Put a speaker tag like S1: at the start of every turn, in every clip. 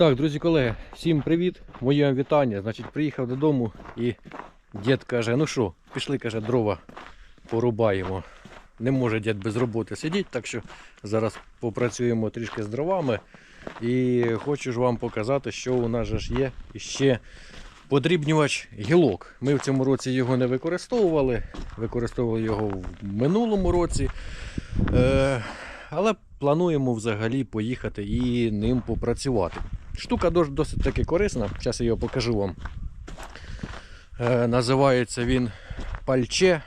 S1: Так, друзі колеги, всім привіт, моє вам вітання. Значить, приїхав додому і дід каже, ну що, пішли, каже, дрова порубаємо. Не може дід без роботи сидіти, так що зараз попрацюємо трішки з дровами. І хочу ж вам показати, що у нас же є ще подрібнювач гілок. Ми в цьому році його не використовували, використовували його в минулому році. Е, але плануємо взагалі поїхати і ним попрацювати. Штука досить таки корисна. Зараз я його покажу вам. Е, називається він пальче.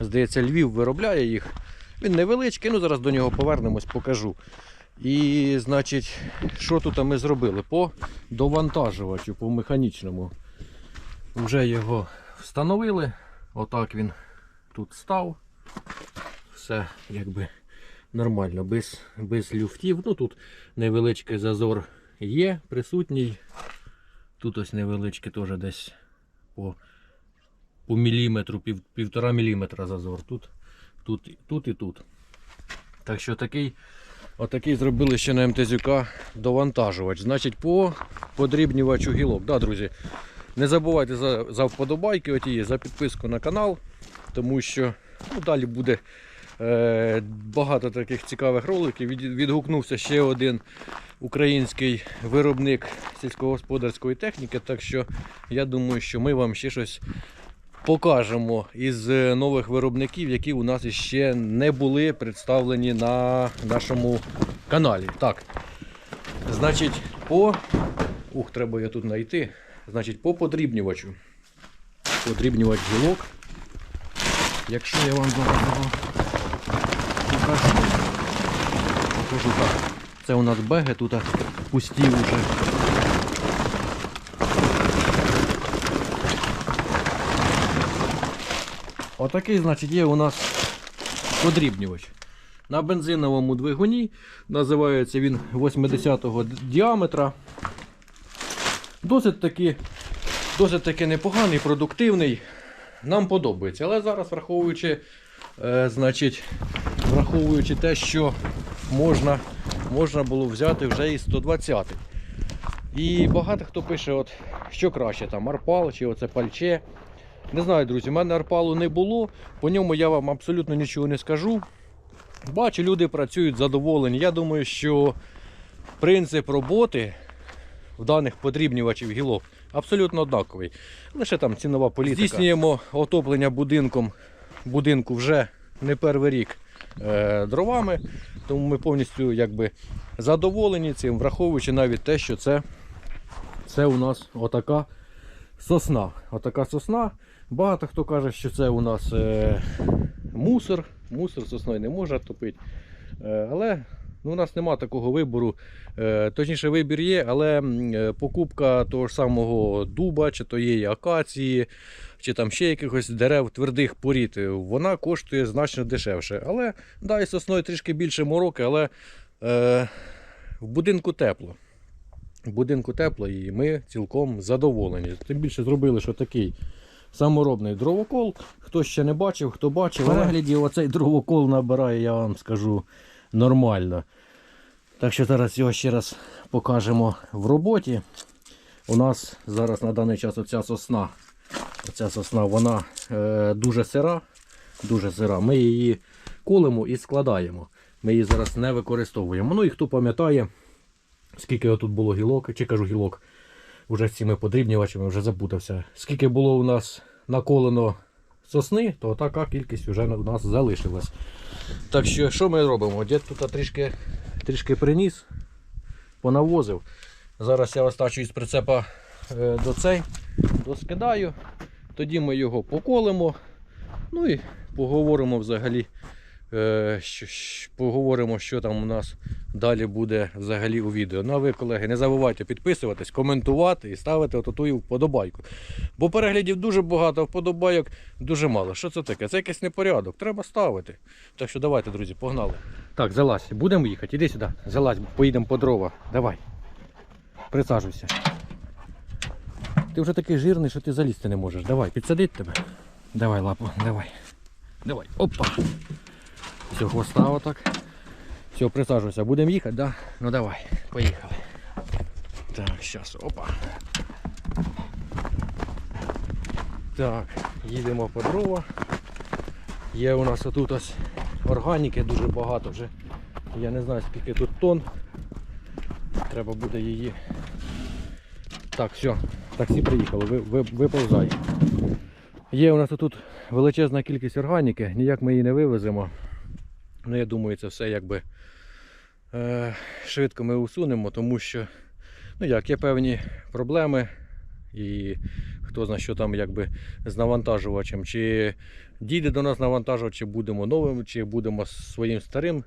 S1: Здається, Львів виробляє їх. Він невеличкий, ну зараз до нього повернемось, покажу. І, значить, що тут ми зробили? По довантажувачу, по механічному. Вже його встановили. Отак він тут став. Все якби нормально, без, без люфтів. Ну тут невеличкий зазор є, присутній. Тут ось невеличкий теж десь по, по міліметру, пів, півтора міліметра зазор. Тут, тут, тут і тут. Так що такий, отакий зробили ще на МТЗюка довантажувач. Значить, по подрібнювачу гілок. Да, друзі, не забувайте за, за вподобайки, оті, за підписку на канал, тому що ну, далі буде Багато таких цікавих роликів. Відгукнувся ще один український виробник сільськогосподарської техніки. Так що я думаю, що ми вам ще щось покажемо із е, нових виробників, які у нас ще не були представлені на нашому каналі. Так. Значить, по. Ух, треба я тут знайти. Значить, по подрібнювачу. Подрібнювач гілок. Якщо я вам зараз покажу. Покажу так. Це у нас беги тут пусті вже. Отакий, значить, є у нас подрібнювач. На бензиновому двигуні. Називається він 80-го діаметра. Досить таки, досить таки непоганий, продуктивний. Нам подобається. Але зараз, враховуючи, е, значить, враховуючи те, що можна, можна було взяти вже і 120 І багато хто пише, от, що краще, там арпал чи оце пальче. Не знаю, друзі, в мене арпалу не було, по ньому я вам абсолютно нічого не скажу. Бачу, люди працюють задоволені. Я думаю, що принцип роботи в даних подрібнювачів гілок абсолютно однаковий. Лише там цінова політика. Здійснюємо отоплення будинком, будинку вже не перший рік е, дровами, тому ми повністю якби, задоволені цим, враховуючи навіть те, що це, це у нас отака сосна. Отака сосна. Багато хто каже, що це у нас е, мусор. Мусор сосною не може топити. Е, але ну, у нас нема такого вибору. Е, точніше, вибір є, але е, покупка того ж самого дуба, чи тієї акації, чи там ще якихось дерев твердих порід, е, вона коштує значно дешевше. Але да, і сосною трішки більше мороки, але е, в будинку тепло. В будинку тепло і ми цілком задоволені. Тим більше зробили, що такий саморобний дровокол. Хто ще не бачив, хто бачив, в перегляді оцей дровокол набирає, я вам скажу, нормально. Так що зараз його ще раз покажемо в роботі. У нас зараз на даний час оця сосна. Оця сосна вона е, дуже сира. Дуже сира. Ми її колемо і складаємо. Ми її зараз не використовуємо. Ну і хто пам'ятає, скільки тут було гілок, чи кажу гілок, вже з цими подрібнювачами вже запутався. Скільки було у нас наколено сосни, то така кількість вже у нас залишилась. Так що, що ми робимо? Дід тут трішки, трішки приніс, понавозив. Зараз я остачу із прицепа е, до цей, доскидаю. Тоді ми його поколимо. Ну і поговоримо взагалі. Е, поговоримо, що там у нас далі буде взагалі у відео. Ну а ви, колеги, не забувайте підписуватись, коментувати і ставити оту вподобайку. Бо переглядів дуже багато, вподобайок дуже мало. Що це таке? Це якийсь непорядок. Треба ставити. Так що давайте, друзі, погнали. Так, залазь, будемо їхати. Іди сюди. Залазь, поїдемо по дрова. Давай. Присаджуйся. Ти вже такий жирний, що ти залізти не можеш. Давай, підсадить тебе. Давай, лапу, давай. Давай. Опа. Все, хвоста отак. Все, присаджуйся. Будемо їхати, да? Ну давай, поїхали. Так, зараз, опа. Так, їдемо по дрова. Є у нас отут ось органіки дуже багато вже. Я не знаю скільки тут тонн. Треба буде її. Так, все, таксі приїхало, ви, ви, виповзай. Є у нас тут величезна кількість органіки, ніяк ми її не вивеземо. Ну, я думаю, це все якби е, швидко ми усунемо, тому що ну як, є певні проблеми. І хто знає, що там якби з навантажувачем. Чи дійде до нас навантажувач, чи будемо новим, чи будемо своїм старим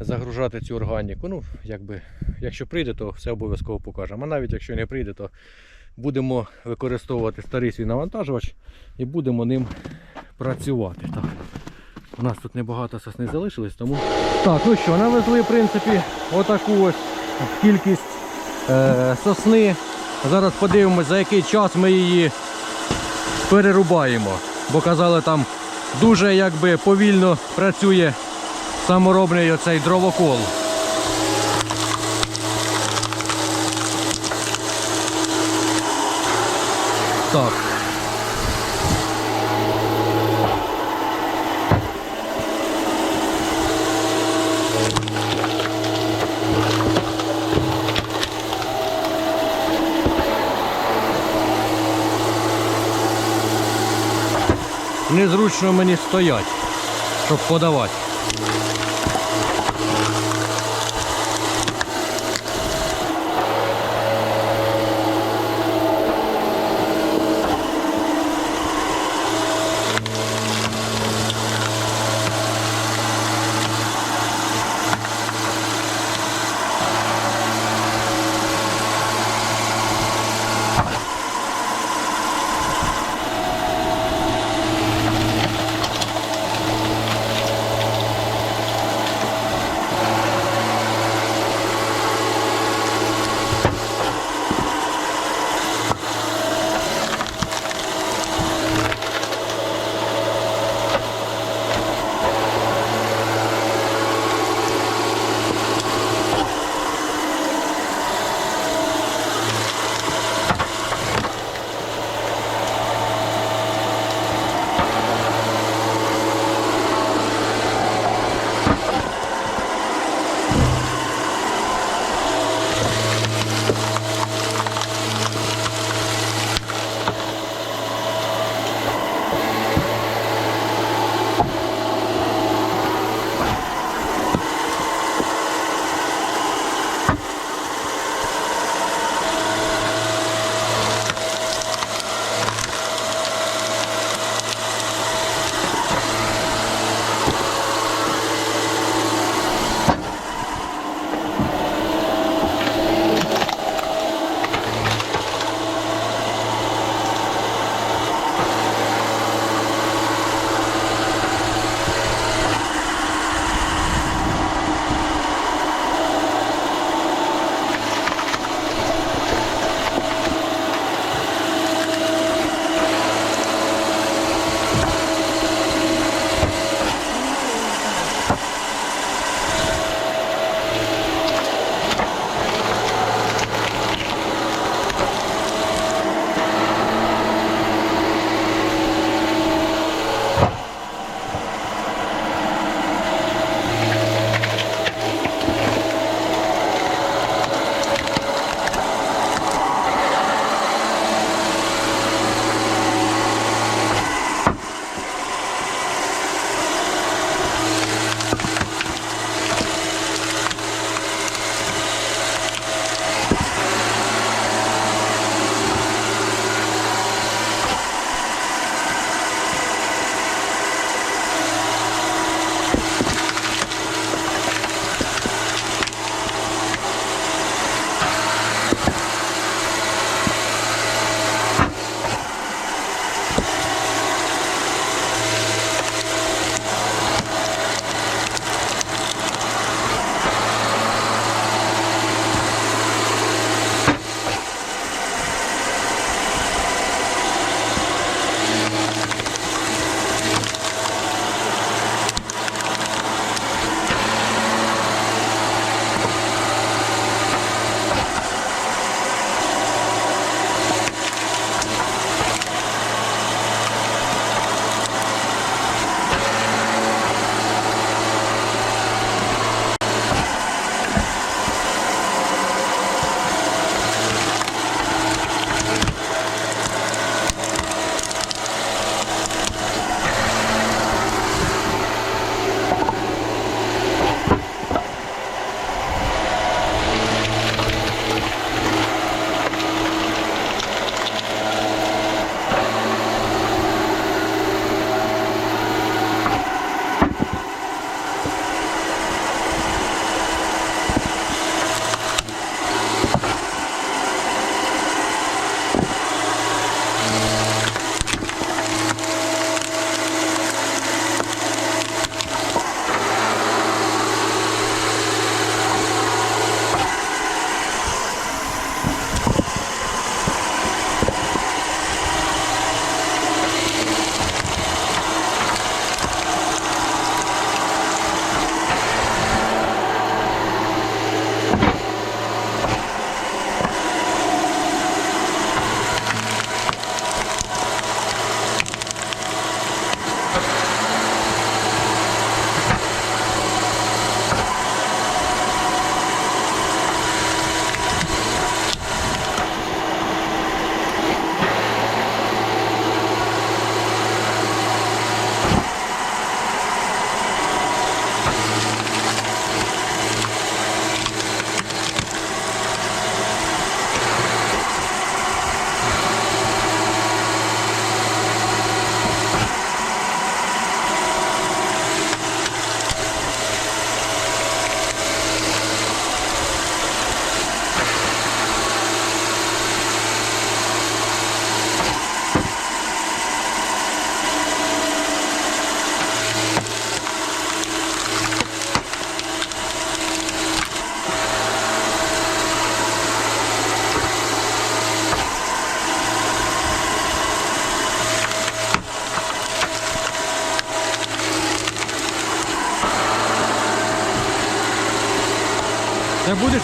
S1: загружати цю органіку. Ну, якби, якщо прийде, то все обов'язково покажемо. А навіть якщо не прийде, то будемо використовувати старий свій навантажувач і будемо ним працювати. Так. У нас тут небагато сосни залишилось, тому. Так, ну що, навезли, в принципі, отаку ось кількість е, сосни. Зараз подивимось, за який час ми її перерубаємо. Бо казали, там дуже якби повільно працює саморобний оцей дровокол. Так. Незручно мені стоять, щоб подавати.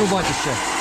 S1: Рубати ще?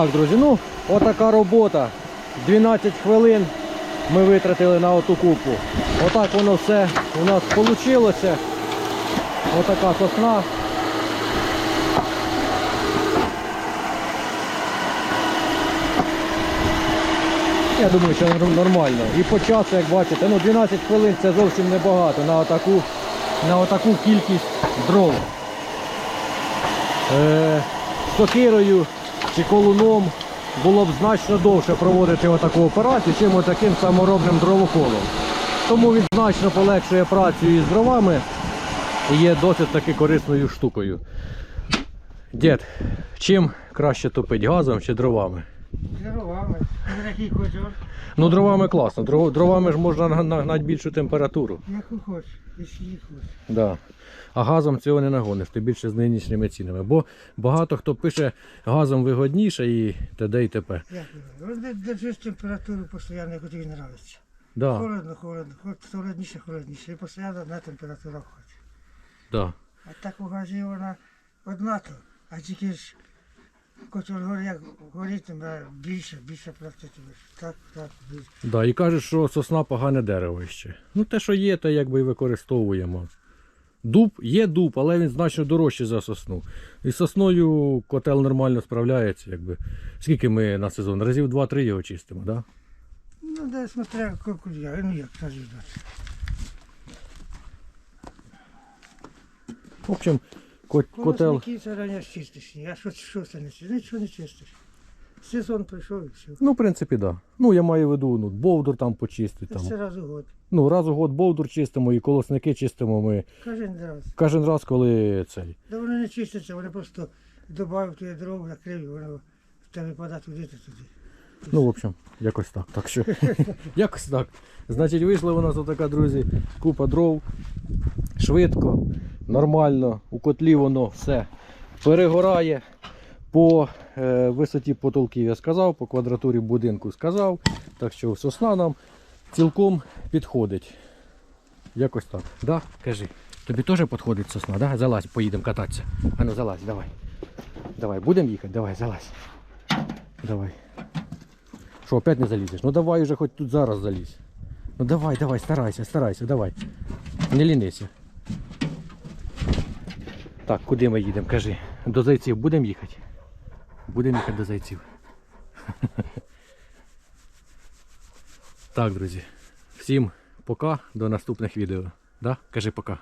S1: Так, друзі, ну, отака робота. 12 хвилин ми витратили на оту купу. Отак воно все у нас вийшло. Отака сосна. Я думаю, що нормально. І по часу, як бачите, ну 12 хвилин це зовсім небагато на отаку, на отаку кількість дров. Е, сокирою чи колуном було б значно довше проводити отаку операцію, чим отаким саморобним дровоколом. Тому він значно полегшує працю із дровами і є досить таки корисною штукою. Дід, чим краще топить газом чи дровами?
S2: Дровами. Який хочеш,
S1: Ну, дровами класно. Дровами ж можна нагнати більшу температуру.
S2: яку хочеш, якщо її хочеш.
S1: Да. А газом цього не нагониш, тим більше з нинішніми цінами. Бо багато хто пише газом вигодніше і т.д. і т.п.
S2: Де- держиш температуру постійно, яку тобі подобається.
S1: Да,
S2: Холодно, холодно, холодніше, холодніше. І постійно одна температура входить.
S1: да.
S2: А так у газі вона одна то, а тільки ж котел горі, як горітиме, більше, більше платити. Так, так, більше.
S1: Да, і кажуть, що сосна погане дерево ще. Ну те, що є, те якби і використовуємо. Дуб є дуб, але він значно дорожчий за сосну. І з сосною котел нормально справляється. Якби. Скільки ми на сезон? Разів 2-3 його чистимо, да?
S2: Ну, де смотря, куди я, ну як кажу.
S1: В общем, ко- котел.
S2: Колосники це раніше чистиш, а що, що це не чистиш? Нічого не чистиш. Сезон прийшов і все.
S1: Ну, в принципі, так. Да. Ну, я маю в виду, ну, бовдур там почистити.
S2: Це
S1: Там.
S2: раз у год.
S1: Ну, раз у год бовдур чистимо і колосники чистимо ми
S2: Кожен раз.
S1: кожен раз, коли цей.
S2: Да вони не чистяться, вони просто додають туди дров, накрив, і воно в тебе падає туди та туди.
S1: Ну, в общем, якось так. Так що, якось так. Значить, вийшла у нас отака, друзі, купа дров. Швидко, нормально, у котлі воно все перегорає. По е, висоті потолків я сказав, по квадратурі будинку сказав. Так що сосна нам цілком підходить. Якось так. Да? Кажи. Тобі теж підходить сосна, да? Залазь, поїдемо кататися. А ну залазь, давай. Давай, будемо їхати? Давай, залазь. Давай. Що, опять не залізеш? Ну давай уже хоч тут зараз залізь. Ну давай, давай, старайся, старайся, давай. Не лінися. Так, куди ми їдемо? Кажи. До зайців будемо їхати? Будемо їхати до зайців. Так, друзі. Всім пока, до наступних відео. Да? Кажи пока.